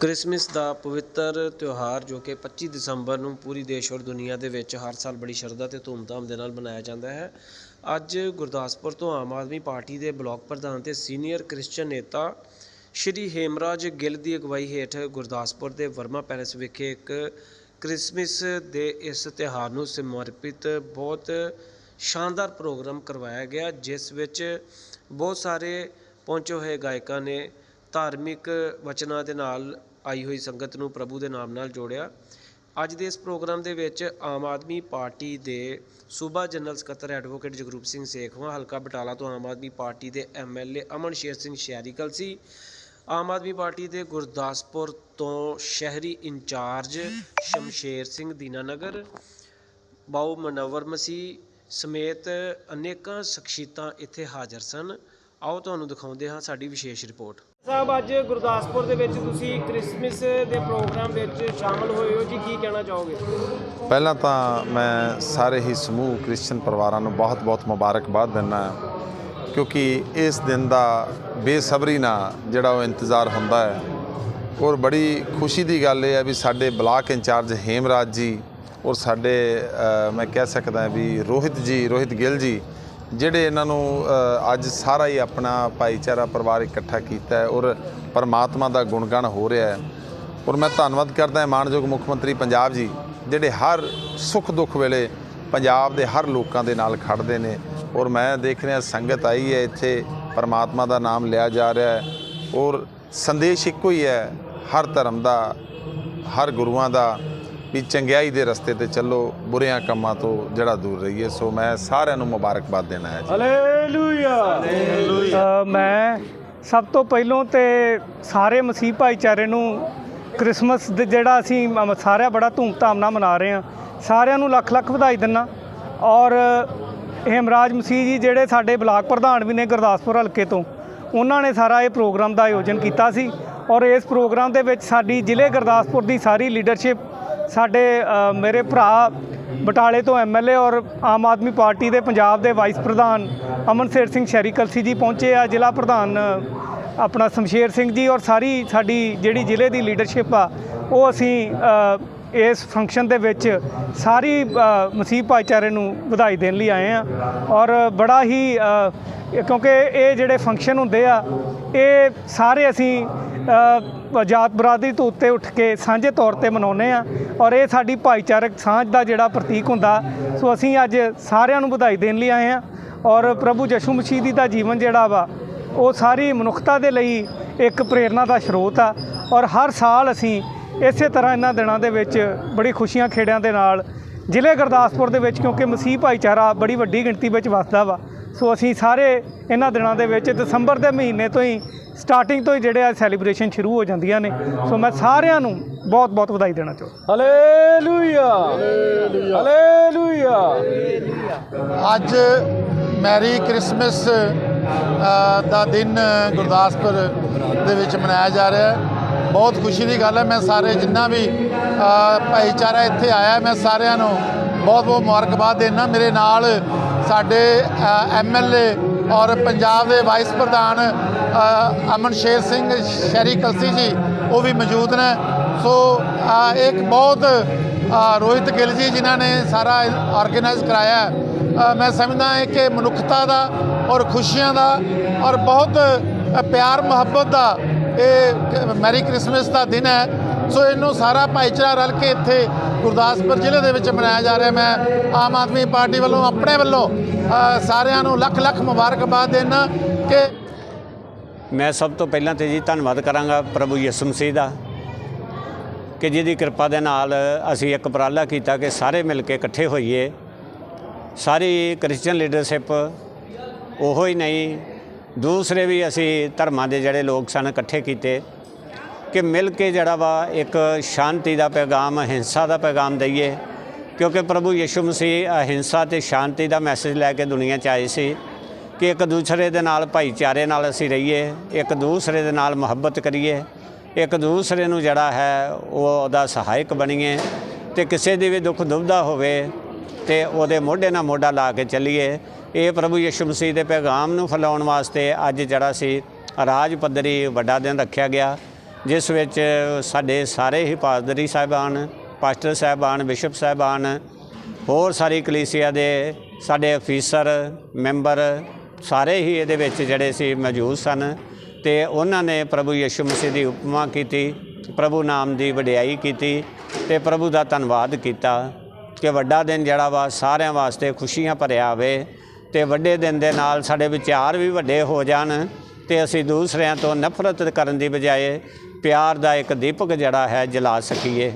Christmas ਦਾ ਪਵਿੱਤਰ ਤਿਉਹਾਰ ਜੋ ਕਿ 25 ਦਸੰਬਰ ਨੂੰ ਪੂਰੀ ਦੇਸ਼ ਔਰ ਦੁਨੀਆ ਦੇ ਵਿੱਚ ਹਰ ਸਾਲ ਬੜੀ ਸ਼ਰਧਾ ਅਤੇ ਧੂਮਧਾਮ ਦੇ ਨਾਲ ਮਨਾਇਆ ਜਾਂਦਾ ਹੈ। ਅੱਜ ਗੁਰਦਾਸਪੁਰ ਤੋਂ ਆਮ ਆਦਮੀ ਪਾਰਟੀ ਦੇ ਬਲਾਕ ਪ੍ਰਧਾਨ ਤੇ ਸੀਨੀਅਰ ਕ੍ਰਿਸਚਨ ਨੇਤਾ ਸ਼੍ਰੀ ਹੇਮਰਾਜ ਗਿੱਲ ਦੀ ਅਗਵਾਈ ਹੇਠ ਗੁਰਦਾਸਪੁਰ ਦੇ ਵਰਮਾ ਪੈਲੇਸ ਵਿਖੇ ਇੱਕ ਕ੍ਰਿਸਮਸ ਦੇ ਇਸ ਤਿਉਹਾਰ ਨੂੰ ਸਮਰਪਿਤ ਬਹੁਤ ਸ਼ਾਨਦਾਰ ਪ੍ਰੋਗਰਾਮ ਕਰਵਾਇਆ ਗਿਆ, ਜਿਸ ਵਿੱਚ ਬਹੁਤ ਸਾਰੇ ਪਹੁੰਚੇ ਹੋਏ ਗਾਇਕਾਂ ਨੇ ਧਾਰਮਿਕ ਵਚਨਾਂ ਦੇ ਨਾਲ ਆਈ ਹੋਈ ਸੰਗਤ ਨੂੰ ਪ੍ਰਭੂ ਦੇ ਨਾਮ ਨਾਲ ਜੋੜਿਆ। ਅੱਜ ਦੇ ਇਸ ਪ੍ਰੋਗਰਾਮ ਦੇ ਵਿੱਚ ਆਮ ਆਦਮੀ ਪਾਰਟੀ ਦੇ ਸੂਬਾ ਜਨਰਲ ਸਕੱਤਰ ਐਡਵੋਕੇਟ ਜਗਰੂਪ ਸਿੰਘ ਸੇਖਵਾਂ ਹਲਕਾ ਬਟਾਲਾ ਤੋਂ ਆਮ ਆਦਮੀ ਪਾਰਟੀ ਦੇ ਐਮਐਲਏ ਅਮਨ ਸ਼ੇਰ ਸਿੰਘ ਸ਼ਹਿਰੀ ਸੀ। ਆਮ ਆਦਮੀ ਪਾਰਟੀ ਦੇ ਗੁਰਦਾਸਪੁਰ ਤੋਂ ਸ਼ਹਿਰੀ ਇੰਚਾਰਜ ਸ਼ਮਸ਼ੇਰ ਸਿੰਘ ਦੀਨਾਨਗਰ ਬਾਉ ਮਨਵਰ ਮਸੀਹ ਸਮੇਤ ਅਨੇਕਾਂ ਸ਼ਖਸੀਅਤਾਂ ਇੱਥੇ ਹਾਜ਼ਰ ਸਨ। ਆਓ ਤੁਹਾਨੂੰ ਦਿਖਾਉਂਦੇ ਹਾਂ ਸਾਡੀ ਵਿਸ਼ੇਸ਼ ਰਿਪੋਰਟ। ਸਾਹਿਬ, ਅੱਜ ਗੁਰਦਾਸਪੁਰ ਦੇ ਵਿੱਚ ਤੁਸੀਂ ਕ੍ਰਿਸਮਸ ਦੇ ਪ੍ਰੋਗਰਾਮ ਵਿੱਚ ਸ਼ਾਮਲ ਹੋਏ ਹੋ ਜੀ, ਕੀ ਕਹਿਣਾ ਚਾਹੋਗੇ? ਪਹਿਲਾਂ ਤਾਂ ਮੈਂ ਸਾਰੇ ਹੀ ਸਮੂਹ ਕ੍ਰਿਸਚੀਅਨ ਪਰਿਵਾਰਾਂ ਨੂੰ ਬਹੁਤ-ਬਹੁਤ ਮੁਬਾਰਕਬਾਦ ਦਿੰਦਾ ਕਿਉਂਕਿ ਇਸ ਦਿਨ ਦਾ ਬੇਸਬਰੀ ਨਾਲ ਜਿਹੜਾ ਉਹ ਇੰਤਜ਼ਾਰ ਹੁੰਦਾ ਹੈ। ਔਰ ਬੜੀ ਖੁਸ਼ੀ ਦੀ ਗੱਲ ਇਹ ਹੈ ਵੀ ਸਾਡੇ ਬਲਾਕ ਇੰਚਾਰਜ ਹੇਮਰਾਜ ਜੀ ਔਰ ਸਾਡੇ ਮੈਂ ਕਹਿ ਸਕਦਾ ਵੀ ਰੋਹਿਤ ਜੀ, ਰੋਹਿਤ ਗਿੱਲ ਜੀ ਜਿਹੜੇ ਇਹਨਾਂ ਨੂੰ ਅੱਜ ਸਾਰਾ ਹੀ ਆਪਣਾ ਭਾਈਚਾਰਾ, ਪਰਿਵਾਰ ਇਕੱਠਾ ਕੀਤਾ ਹੈ ਔਰ ਪਰਮਾਤਮਾ ਦਾ ਗੁਣਗਾਨ ਹੋ ਰਿਹਾ ਹੈ। ਔਰ ਮੈਂ ਧੰਨਵਾਦ ਕਰਦਾ ਹਾਂ ਮਾਨਯੋਗ ਮੁੱਖ ਮੰਤਰੀ ਪੰਜਾਬ ਜੀ, ਜਿਹੜੇ ਹਰ ਸੁੱਖ ਦੁੱਖ ਵੇਲੇ ਪੰਜਾਬ ਦੇ ਹਰ ਲੋਕਾਂ ਦੇ ਨਾਲ ਖੜਦੇ ਨੇ। ਔਰ ਮੈਂ ਦੇਖ ਰਿਹਾ, ਸੰਗਤ ਆਈ ਹੈ ਇੱਥੇ, ਪਰਮਾਤਮਾ ਦਾ ਨਾਮ ਲਿਆ ਜਾ ਰਿਹਾ ਹੈ। ਔਰ ਸੰਦੇਸ਼ ਇੱਕੋ ਹੀ ਹੈ, ਹਰ ਧਰਮ ਦਾ, ਹਰ ਗੁਰੂਆਂ ਦਾ ਵੀ ਚੰਗਿਆਈ ਦੇ ਰਸਤੇ ਤੇ ਚੱਲੋ ਬੁਰਿਆਂ ਕੰਮਾਂ ਤੋਂ ਜਿਹੜਾ ਦੂਰ ਰਹੀਏ। ਸੋ ਮੈਂ ਸਾਰਿਆਂ ਨੂੰ ਮੁਬਾਰਕਬਾਦ ਦੇਣਾ ਹੈ ਜੀ। ਅ, ਮੈਂ ਸਭ ਤੋਂ ਪਹਿਲੋਂ ਤੇ ਸਾਰੇ ਮਸੀਹ ਭਾਈਚਾਰੇ ਨੂੰ ਕ੍ਰਿਸਮਸ ਦੇ ਜਿਹੜਾ ਅਸੀਂ ਸਾਰਿਆਂ ਬੜਾ ਧੂਮਧਾਮ ਨਾਲ ਮਨਾ ਰਹੇ ਹਾਂ। ਸਾਰਿਆਂ ਨੂੰ ਲੱਖ ਲੱਖ ਵਧਾਈ ਦਿੰਨਾ। ਔਰ ਹੇਮਰਾਜ ਮਸੀਹ ਜੀ ਜਿਹੜੇ ਸਾਡੇ ਬਲਾਕ ਪ੍ਰਧਾਨ ਵੀ ਨੇ ਗੁਰਦਾਸਪੁਰ ਹਲਕੇ ਤੋਂ ਉਹਨਾਂ ਨੇ ਸਾਰਾ ਇਹ ਪ੍ਰੋਗਰਾਮ ਦਾ ਆਯੋਜਨ ਕੀਤਾ ਸੀ। ਔਰ ਇਸ ਪ੍ਰੋਗਰਾਮ ਦੇ ਵਿੱਚ ਸਾਡੀ ਜ਼ਿਲ੍ਹੇ ਗੁਰਦਾਸਪੁਰ ਦੀ ਸਾਰੀ ਲੀਡਰਸ਼ਿਪ ਸਾਡੇ ਮੇਰੇ ਭਰਾ ਬਟਾਲੇ ਤੋਂ ਐਮਐਲਏ ਔਰ ਆਮ ਆਦਮੀ ਪਾਰਟੀ ਦੇ ਪੰਜਾਬ ਦੇ ਵਾਈਸ ਪ੍ਰਧਾਨ ਅਮਨ ਸ਼ੇਰ ਸਿੰਘ ਸ਼ੈਰੀ ਕਲਸੀ ਜੀ ਪਹੁੰਚੇ ਆ, ਜ਼ਿਲ੍ਹਾ ਪ੍ਰਧਾਨ ਆਪਣਾ ਸ਼ਮਸ਼ੇਰ ਸਿੰਘ ਜੀ ਔਰ ਸਾਰੀ ਸਾਡੀ ਜਿਹੜੀ ਜ਼ਿਲ੍ਹੇ ਦੀ ਲੀਡਰਸ਼ਿਪ ਆ, ਉਹ ਅਸੀਂ ਇਸ ਫੰਕਸ਼ਨ ਦੇ ਵਿੱਚ ਸਾਰੀ ਮਸੀਹ ਭਾਈਚਾਰੇ ਨੂੰ ਵਧਾਈ ਦੇਣ ਲਈ ਆਏ ਆ ਔਰ ਬੜਾ ਹੀ ਕਿਉਂਕਿ ਇਹ ਜਿਹੜੇ ਫੰਕਸ਼ਨ ਹੁੰਦੇ ਆ, ਇਹ ਸਾਰੇ ਅਸੀਂ ਜਾਤ ਬਰਾਦਰੀ ਤੋਂ ਉੱਤੇ ਉੱਠ ਕੇ ਸਾਂਝੇ ਤੌਰ ਤੇ ਮਨਾਉਂਦੇ ਆ ਔਰ ਇਹ ਸਾਡੀ ਭਾਈਚਾਰਕ ਸਾਂਝ ਦਾ ਜਿਹੜਾ ਪ੍ਰਤੀਕ ਹੁੰਦਾ, ਸੋ ਅਸੀਂ ਅੱਜ ਸਾਰਿਆਂ ਨੂੰ ਵਧਾਈ ਦੇਣ ਲਈ ਆਏ ਆ ਔਰ ਪ੍ਰਭੂ ਯਿਸੂ ਮਸੀਹ ਦੀ ਦਾ ਜੀਵਨ ਜਿਹੜਾ ਵਾ, ਉਹ ਸਾਰੀ ਮਨੁੱਖਤਾ ਦੇ ਲਈ ਇੱਕ ਪ੍ਰੇਰਣਾ ਦਾ ਸਰੋਤ ਆ ਔਰ ਹਰ ਸਾਲ ਅਸੀਂ ਇਸੇ ਤਰ੍ਹਾਂ ਇਹਨਾਂ ਦਿਨਾਂ ਦੇ ਵਿੱਚ ਬੜੀ ਖੁਸ਼ੀਆਂ ਖੇੜਿਆਂ ਦੇ ਨਾਲ ਜ਼ਿਲ੍ਹੇ ਗੁਰਦਾਸਪੁਰ ਦੇ ਵਿੱਚ ਕਿਉਂਕਿ ਮਸੀਹ ਭਾਈਚਾਰਾ ਬੜੀ ਵੱਡੀ ਗਿਣਤੀ ਵਿੱਚ ਵਸਦਾ ਵਾ, ਸੋ ਅਸੀਂ ਸਾਰੇ ਇਹਨਾਂ ਦਿਨਾਂ ਦੇ ਵਿੱਚ ਦਸੰਬਰ ਦੇ ਮਹੀਨੇ ਤੋਂ ਹੀ ਸਟਾਰਟਿੰਗ ਤੋਂ ਹੀ ਜਿਹੜੇ ਆ ਸੈਲੀਬ੍ਰੇਸ਼ਨ ਸ਼ੁਰੂ ਹੋ ਜਾਂਦੀਆਂ ਨੇ। ਸੋ ਮੈਂ ਸਾਰਿਆਂ ਨੂੰ ਬਹੁਤ ਬਹੁਤ ਵਧਾਈ ਦੇਣਾ ਚਾਹੁੰਦਾ। ਹਾਲੇਲੂਇਆ ਹਾਲੇਲੂਇਆ ਅੱਜ ਮੈਰੀ ਕ੍ਰਿਸਮਸ ਦਾ ਦਿਨ ਗੁਰਦਾਸਪੁਰ ਦੇ ਵਿੱਚ ਮਨਾਇਆ ਜਾ ਰਿਹਾ ਹੈ। ਬਹੁਤ ਖੁਸ਼ੀ ਦੀ ਗੱਲ ਹੈ ਮੈਂ ਸਾਰੇ ਜਿੰਨਾ ਵੀ ਭਾਈਚਾਰਾ ਇੱਥੇ ਆਇਆ ਹੈ, ਮੈਂ ਸਾਰਿਆਂ ਨੂੰ ਬਹੁਤ ਬਹੁਤ ਮੁਬਾਰਕਬਾਦ ਦੇਣਾ ਮੇਰੇ ਨਾਲ ਸਾਡੇ ਐਮਐਲਏ ਔਰ ਪੰਜਾਬ ਦੇ ਵਾਈਸ ਪ੍ਰਧਾਨ ਅਮਨ ਸ਼ੇਰ ਸਿੰਘ ਸ਼ਹਿਰੀ ਕਲਸੀ ਜੀ ਉਹ ਵੀ ਮੌਜੂਦ ਨੇ। ਸੋ ਅ, ਇੱਕ ਬਹੁਤ ਰੋਹਿਤ ਗਿੱਲ ਜੀ ਜਿਨ੍ਹਾਂ ਨੇ ਸਾਰਾ ਆਰਗੇਨਾਈਜ਼ ਕਰਾਇਆ ਮੈਂ ਸਮਝਦਾ ਹਾਂ ਕਿ ਮਨੁੱਖਤਾ ਦਾ ਔਰ ਖੁਸ਼ੀਆਂ ਦਾ ਔਰ ਬਹੁਤ ਪਿਆਰ ਮੁਹੱਬਤ ਦਾ ਇਹ ਮੈਰੀ ਕ੍ਰਿਸਮਸ ਦਾ ਦਿਨ ਹੈ। ਸੋ ਇਹਨੂੰ ਸਾਰਾ ਭਾਈਚਾਰਾ ਰਲ ਕੇ ਇੱਥੇ ਗੁਰਦਾਸਪੁਰ ਜ਼ਿਲ੍ਹੇ ਦੇ ਵਿੱਚ ਮਨਾਇਆ ਜਾ ਰਿਹਾ। ਮੈਂ ਆਮ ਆਦਮੀ ਪਾਰਟੀ ਵੱਲੋਂ, ਆਪਣੇ ਵੱਲੋਂ ਸਾਰਿਆਂ ਨੂੰ ਲੱਖ ਲੱਖ ਮੁਬਾਰਕਬਾਦ ਦੇਣਾ ਕਿ ਮੈਂ ਸਭ ਤੋਂ ਪਹਿਲਾਂ ਤੇ ਜੀ ਧੰਨਵਾਦ ਕਰਾਂਗਾ ਪ੍ਰਭੂ ਯਿਸੂ ਮਸੀਹ ਦਾ ਕਿ ਜਿਹਦੀ ਕਿਰਪਾ ਦੇ ਨਾਲ ਅਸੀਂ ਇੱਕ ਉਪਰਾਲਾ ਕੀਤਾ ਕਿ ਸਾਰੇ ਮਿਲ ਕੇ ਇਕੱਠੇ ਹੋਈਏ। ਸਾਰੀ ਕ੍ਰਿਸਚੀਅਨ ਲੀਡਰਸ਼ਿਪ ਉਹੋ ਹੀ ਨਹੀਂ, ਦੂਸਰੇ ਵੀ ਅਸੀਂ ਧਰਮਾਂ ਦੇ ਜਿਹੜੇ ਲੋਕ ਸਨ ਇਕੱਠੇ ਕੀਤੇ। ਕਿ ਮਿਲ ਕੇ ਜਿਹੜਾ ਵਾ ਇੱਕ ਸ਼ਾਂਤੀ ਦਾ ਪੈਗਾਮ, ਅਹਿੰਸਾ ਦਾ ਪੈਗਾਮ ਦਈਏ। ਕਿਉਂਕਿ ਪ੍ਰਭੂ ਯਿਸੂ ਮਸੀਹ ਅਹਿੰਸਾ ਤੇ ਸ਼ਾਂਤੀ ਦਾ ਮੈਸੇਜ ਲੈ ਕੇ ਦੁਨੀਆ 'ਚ ਆਏ ਸੀ ਕਿ ਇੱਕ ਦੂਸਰੇ ਦੇ ਨਾਲ ਭਾਈਚਾਰੇ ਨਾਲ ਅਸੀਂ ਰਹੀਏ, ਇੱਕ ਦੂਸਰੇ ਦੇ ਨਾਲ ਮੁਹੱਬਤ ਕਰੀਏ, ਇੱਕ ਦੂਸਰੇ ਨੂੰ ਜਿਹੜਾ ਹੈ ਉਹ ਉਹਦਾ ਸਹਾਇਕ ਬਣੀਏ ਤੇ ਕਿਸੇ ਦੀ ਵੀ ਦੁੱਖ ਦੁਬਦਾ ਹੋਵੇ ਤੇ ਉਹਦੇ ਮੋਢੇ ਨਾਲ ਮੋਢਾ ਲਾ ਕੇ ਚੱਲੀਏ। ਇਹ ਪ੍ਰਭੂ ਯਿਸੂ ਮਸੀਹ ਦੇ ਪੈਗਾਮ ਨੂੰ ਫੈਲਾਉਣ ਵਾਸਤੇ ਅੱਜ ਜਿਹੜਾ ਸੀ ਰਾਜ ਪੱਧਰੀ ਵੱਡਾ ਦਿਨ ਰੱਖਿਆ ਗਿਆ। ਜਿਸ ਵਿੱਚ ਸਾਡੇ ਸਾਰੇ ਹੀ ਪਾਦਰੀ ਸਾਹਿਬਾਨ, ਪਾਸਟਰ ਸਾਹਿਬਾਨ, ਬਿਸ਼ਪ ਸਾਹਿਬਾਨ, ਹੋਰ ਸਾਰੀ ਕਲੀਸਿਆ ਦੇ ਸਾਡੇ ਅਫੀਸਰ, ਮੈਂਬਰ ਸਾਰੇ ਹੀ ਇਹਦੇ ਵਿੱਚ ਜਿਹੜੇ ਸੀ ਮੌਜੂਦ ਸਨ ਤੇ ਉਹਨਾਂ ਨੇ ਪ੍ਰਭੂ ਯਿਸੂ ਮਸੀਹ ਦੀ ਉਪਮਾ ਕੀਤੀ, ਪ੍ਰਭੂ ਨਾਮ ਦੀ ਵਡਿਆਈ ਕੀਤੀ ਤੇ ਪ੍ਰਭੂ ਦਾ ਧੰਨਵਾਦ ਕੀਤਾ ਕਿ ਵੱਡਾ ਦਿਨ ਜਿਹੜਾ ਵਾ ਸਾਰਿਆਂ ਵਾਸਤੇ ਖੁਸ਼ੀਆਂ ਭਰਿਆ ਹੋਵੇ ਤੇ ਵੱਡੇ ਦਿਨ ਦੇ ਨਾਲ ਸਾਡੇ ਵਿਚਾਰ ਵੀ ਵੱਡੇ ਹੋ ਜਾਣ ਤੇ ਅਸੀਂ ਦੂਸਰਿਆਂ ਤੋਂ ਨਫ਼ਰਤ ਕਰਨ ਦੀ ਬਜਾਏ ਪਿਆਰ ਦਾ ਇੱਕ ਦੀਪਕ ਜਿਹੜਾ ਹੈ ਜਲਾ ਸਕੀਏ।